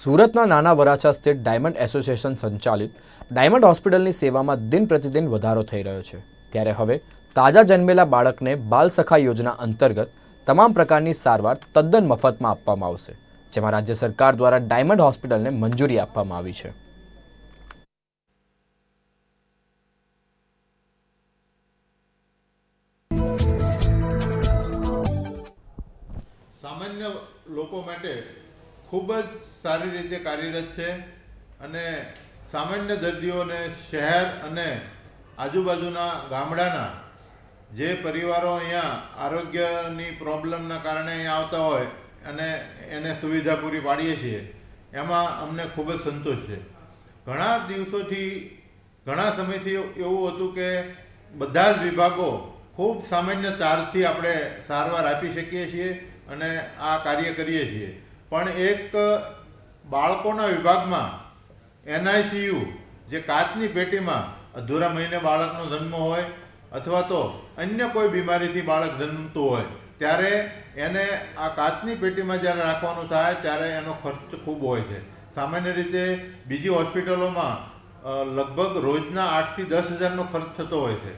સુરતના નાના વરાછા સ્થિત ડાયમંડ એસોસિએશન સંચાલિત ડાયમંડ હોસ્પિટલની સેવામાં દિન પ્રતિદિન વધારો થઈ રહ્યો છે. ત્યારે હવે તાજા જન્મેલા બાળકને બાલ સખા યોજના અંતર્ગત તમામ પ્રકારની સારવાર તદ્દન મફતમાં આપવામાં આવશે, જેમાં રાજ્ય સરકાર દ્વારા ડાયમંડ હોસ્પિટલને મંજૂરી આપવામાં આવી છે. સામાન્ય લોકો માટે ખૂબ જ સારી રીતે કાર્યરત છે અને સામાન્ય દર્દીઓને શહેર અને આજુબાજુના ગામડાના જે પરિવારો અહીંયા આરોગ્યની પ્રોબ્લેમના કારણે અહીંયા આવતા હોય અને એને સુવિધા પૂરી પાડીએ છીએ, એમાં અમને ખૂબ જ સંતોષ છે. ઘણા દિવસોથી, ઘણા સમયથી એવું હતું કે બધા જ વિભાગો ખૂબ સામાન્ય ચાર્જથી આપણે સારવાર આપી શકીએ છીએ અને આ કાર્ય કરીએ છીએ. પણ એક બાળકોના વિભાગમાં એનઆઈસીયુ, જે કાચની પેટીમાં અધૂરા મહિને બાળકનો જન્મ હોય અથવા તો અન્ય કોઈ બીમારીથી બાળક જન્મતું હોય, ત્યારે એને આ કાચની પેટીમાં જ્યારે રાખવાનું થાય, ત્યારે એનો ખર્ચ ખૂબ હોય છે. સામાન્ય રીતે બીજી હોસ્પિટલોમાં લગભગ રોજના આઠથી દસ હજારનો ખર્ચ થતો હોય છે.